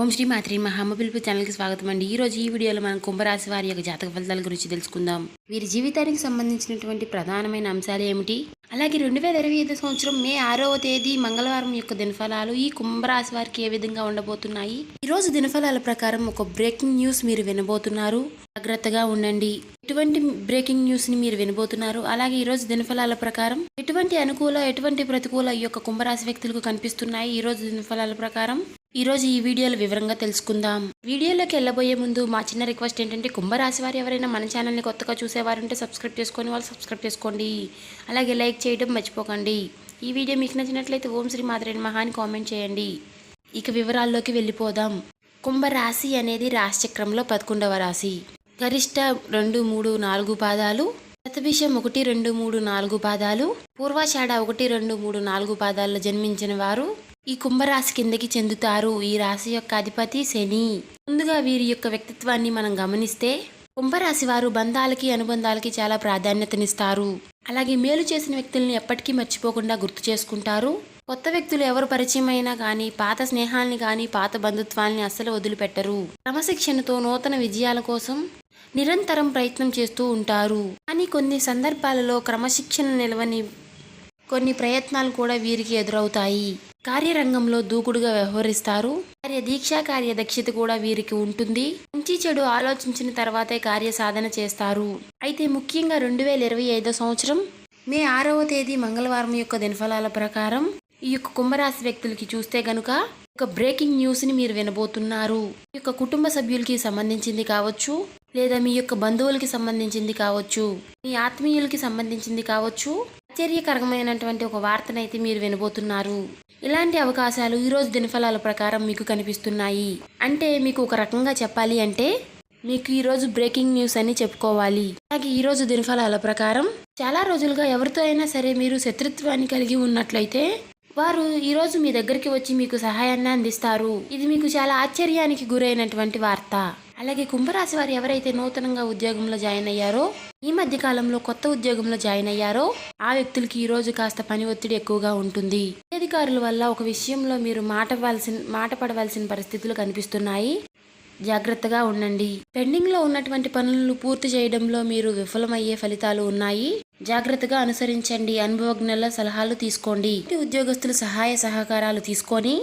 ఓం శ్రీ మాత్రి మహమ్మ పిలుపు ఛానల్కి స్వాగతం అండి. ఈ రోజు ఈ వీడియోలో మనం కుంభరాశి వారి యొక్క జాతక ఫలితాల గురించి తెలుసుకుందాం. వీరి జీవితానికి సంబంధించినటువంటి ప్రధానమైన అంశాలు ఏమిటి? అలాగే రెండు వేల ఇరవై ఐదు సంవత్సరం మే ఆరవ తేదీ మంగళవారం యొక్క దినఫలాలు ఈ కుంభరాశి వారికి ఏ విధంగా ఉండబోతున్నాయి? ఈ రోజు దినఫలాల ప్రకారం ఒక బ్రేకింగ్ న్యూస్ మీరు వినబోతున్నారు. జాగ్రత్తగా ఉండండి. ఎటువంటి బ్రేకింగ్ న్యూస్ని మీరు వినబోతున్నారు? అలాగే ఈ రోజు దినఫలాల ప్రకారం ఎటువంటి అనుకూల ఎటువంటి ప్రతికూల ఈ యొక్క కుంభరాశి వ్యక్తులకు కనిపిస్తున్నాయి? ఈ రోజు దినఫలాల ప్రకారం ఈరోజు ఈ వీడియోలో వివరంగా తెలుసుకుందాం. వీడియోలోకి వెళ్ళబోయే ముందు మా చిన్న రిక్వెస్ట్ ఏంటంటే కుంభరాశి వారు ఎవరైనా మన ఛానల్ని కొత్తగా చూసేవారుంటే సబ్స్క్రైబ్ చేసుకొని వాళ్ళు సబ్స్క్రైబ్ చేసుకోండి. అలాగే లైక్ చేయడం మర్చిపోకండి. ఈ వీడియో మీకు నచ్చినట్లయితే ఓం శ్రీ మాత్రేని మహా అని కామెంట్ చేయండి. ఇక వివరాల్లోకి వెళ్ళిపోదాం. కుంభరాశి అనేది రాశిచక్రంలో పదకొండవ రాశి. గరిష్ట రెండు మూడు నాలుగు పాదాలు శతభిషం ఒకటి రెండు మూడు నాలుగు పాదాలు పూర్వాషాఢ ఒకటి రెండు మూడు నాలుగు పాదాల్లో జన్మించిన వారు ఈ కుంభరాశి కిందకి చెందుతారు ఈ రాశి యొక్క అధిపతి శని. ముందుగా వీరి యొక్క వ్యక్తిత్వాన్ని మనం గమనిస్తే కుంభరాశి వారు బంధాలకి అనుబంధాలకి చాలా ప్రాధాన్యతనిస్తారు. అలాగే మేలు చేసిన వ్యక్తుల్ని ఎప్పటికీ మర్చిపోకుండా గుర్తు చేసుకుంటారు. కొత్త వ్యక్తులు ఎవరు పరిచయం అయినా కానీ పాత స్నేహాల్ని కానీ పాత బంధుత్వాల్ని అస్సలు వదిలిపెట్టరు. క్రమశిక్షణతో నూతన విజయాల కోసం నిరంతరం ప్రయత్నం చేస్తూ ఉంటారు. కానీ కొన్ని సందర్భాలలో క్రమశిక్షణ నిలవని కొన్ని ప్రయత్నాలు కూడా వీరికి ఎదురవుతాయి. కార్యరంగంలో దూకుడుగా వ్యవహరిస్తారు. కార్య దీక్షా కార్య దక్షత కూడా వీరికి ఉంటుంది. మంచి చెడు ఆలోచించిన తర్వాతే కార్య సాధన చేస్తారు. అయితే ముఖ్యంగా రెండు వేల ఇరవై ఐదో సంవత్సరం మే ఆరవ తేదీ మంగళవారం యొక్క దినఫలాల ప్రకారం ఈ యొక్క కుంభరాశి వ్యక్తులకి చూస్తే గనుక ఒక బ్రేకింగ్ న్యూస్ని మీరు వినబోతున్నారు. ఈ యొక్క కుటుంబ సభ్యులకి సంబంధించింది కావచ్చు లేదా మీ యొక్క బంధువులకి సంబంధించింది కావచ్చు మీ ఆత్మీయులకి సంబంధించింది కావచ్చు ఆశ్చర్యకరమైనటువంటి ఒక వార్తనైతే మీరు వినబోతున్నారు. ఇలాంటి అవకాశాలు ఈరోజు దినఫలాల ప్రకారం మీకు కనిపిస్తున్నాయి. అంటే మీకు ఒక రకంగా చెప్పాలి అంటే మీకు ఈరోజు బ్రేకింగ్ న్యూస్ అని చెప్పుకోవాలి. అలాగే ఈరోజు దినఫలాల ప్రకారం చాలా రోజులుగా ఎవరితో అయినా సరే మీరు శత్రుత్వాన్ని కలిగి ఉన్నట్లయితే వారు ఈరోజు మీ దగ్గరికి వచ్చి మీకు సహాయాన్ని అందిస్తారు. ఇది మీకు చాలా ఆశ్చర్యానికి గురైనటువంటి వార్త. అలాగే కుంభరాశి వారు ఎవరైతే నూతనంగా ఉద్యోగంలో జాయిన్ అయ్యారో ఈ మధ్య కాలంలో కొత్త ఉద్యోగంలో జాయిన్ అయ్యారో ఆ వ్యక్తులకి ఈ రోజు కాస్త పని ఒత్తిడి ఎక్కువగా ఉంటుంది. అధికారుల వల్ల ఒక విషయంలో మీరు మాట మాట పడవలసిన పరిస్థితులు కనిపిస్తున్నాయి. జాగ్రత్తగా ఉండండి. పెండింగ్లో ఉన్నటువంటి పనులను పూర్తి చేయడంలో మీరు విఫలమయ్యే ఫలితాలు ఉన్నాయి. జాగ్రత్తగా అనుసరించండి. అనుభవజ్ఞుల సలహాలు తీసుకోండి. ఉద్యోగస్తులు సహాయ సహకారాలు తీసుకొని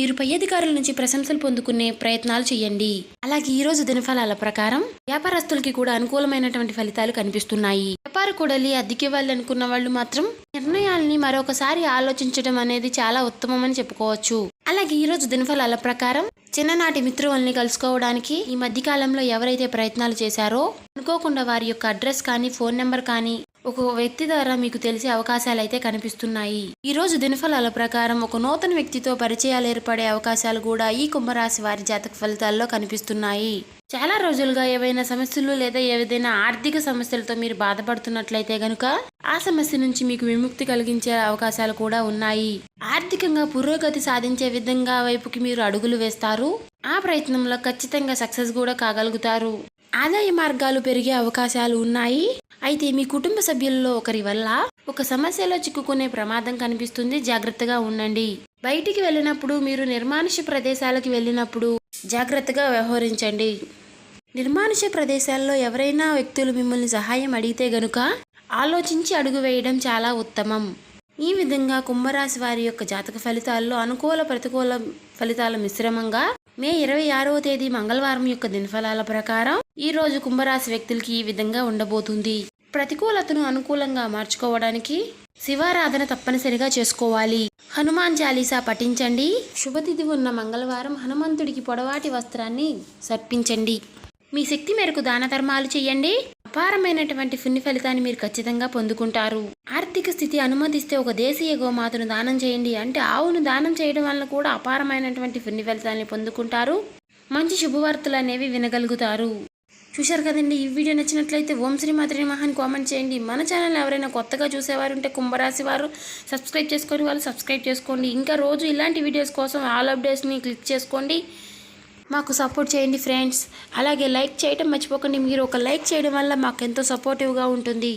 మీరు పై అధికారుల నుంచి ప్రశంసలు పొందుకునే ప్రయత్నాలు చేయండి. అలాగే ఈ రోజు దినఫలాల ప్రకారం వ్యాపారస్తులకి కూడా అనుకూలమైనటువంటి ఫలితాలు కనిపిస్తున్నాయి. వ్యాపార కూడలి అద్దెకి అనుకున్న వాళ్ళు మాత్రం నిర్ణయాల్ని మరొకసారి ఆలోచించడం అనేది చాలా ఉత్తమమని చెప్పుకోవచ్చు. అలాగే ఈ రోజు దినఫలాల ప్రకారం చిన్ననాటి మిత్రుల్ని కలుసుకోవడానికి ఈ మధ్య కాలంలో ఎవరైతే ప్రయత్నాలు చేశారో అనుకోకుండా వారి యొక్క అడ్రస్ కానీ ఫోన్ నెంబర్ కానీ ఒక వ్యక్తి ద్వారా మీకు తెలిసే అవకాశాలు అయితే కనిపిస్తున్నాయి. ఈ రోజు దినఫలాల ప్రకారం ఒక నూతన వ్యక్తితో పరిచయాలు ఏర్పడే అవకాశాలు కూడా ఈ కుంభరాశి వారి జాతక ఫలితాల్లో కనిపిస్తున్నాయి. చాలా రోజులుగా ఏవైనా సమస్యలు లేదా ఏదైనా ఆర్థిక సమస్యలతో మీరు బాధపడుతున్నట్లయితే గనుక ఆ సమస్య నుంచి మీకు విముక్తి కలిగించే అవకాశాలు కూడా ఉన్నాయి. ఆర్థికంగా పురోగతి సాధించే విధంగా వైపుకి మీరు అడుగులు వేస్తారు. ఆ ప్రయత్నంలో ఖచ్చితంగా సక్సెస్ కూడా కాగలుగుతారు. ఆదాయ మార్గాలు పెరిగే అవకాశాలు ఉన్నాయి. అయితే మీ కుటుంబ సభ్యుల్లో ఒకరి వల్ల ఒక సమస్యలో చిక్కుకునే ప్రమాదం కనిపిస్తుంది. జాగ్రత్తగా ఉండండి. బయటికి వెళ్ళినప్పుడు మీరు నిర్మానుష ప్రదేశాలకు వెళ్ళినప్పుడు జాగ్రత్తగా వ్యవహరించండి. నిర్మానుష ప్రదేశాల్లో ఎవరైనా వ్యక్తులు మిమ్మల్ని సహాయం అడిగితే గనుక ఆలోచించి అడుగు వేయడం చాలా ఉత్తమం. ఈ విధంగా కుంభరాశి వారి యొక్క జాతక ఫలితాల్లో అనుకూల ప్రతికూల ఫలితాల మిశ్రమంగా మే ఇరవై ఆరవ తేదీ మంగళవారం యొక్క దినఫలాల ప్రకారం ఈ రోజు కుంభరాశి వ్యక్తులకి ఈ విధంగా ఉండబోతుంది. ప్రతికూలతను అనుకూలంగా మార్చుకోవడానికి శివారాధన తప్పనిసరిగా చేసుకోవాలి. హనుమాన్ చాలీసా పఠించండి. శుభతిథి ఉన్న మంగళవారం హనుమంతుడికి పొడవాటి వస్త్రాన్ని సర్పించండి. మీ శక్తి మేరకు దాన ధర్మాలు చేయండి. అపారమైనటువంటి పుణ్య ఫలితాన్ని మీరు ఖచ్చితంగా పొందుకుంటారు. ఆర్థిక స్థితి అనుమతిస్తే ఒక దేశీయ గోమాతను దానం చేయండి అంటే ఆవును దానం చేయడం వలన కూడా అపారమైనటువంటి పుణ్య ఫలితాన్ని పొందుకుంటారు. మంచి శుభవార్తలు అనేవి వినగలుగుతారు. చూశారు కదండి ఈ వీడియో నచ్చినట్లయితే ఓం శ్రీ మాత్రి మహాన్ కామెంట్ చేయండి. మన ఛానల్ ఎవరైనా కొత్తగా చూసేవారు ఉంటే కుంభరాశి వారు సబ్స్క్రైబ్ చేసుకొని వాళ్ళు సబ్స్క్రైబ్ చేసుకోండి. ఇంకా రోజు ఇలాంటి వీడియోస్ కోసం ఆల్ అప్డేట్స్ని క్లిక్ చేసుకోండి. మాకు సపోర్ట్ చేయండి ఫ్రెండ్స్ అలాగే లైక్ చేయడం మర్చిపోకండి. మీరు ఒక లైక్ చేయడం వల్ల మాకు ఎంతో సపోర్టివ్గా ఉంటుంది.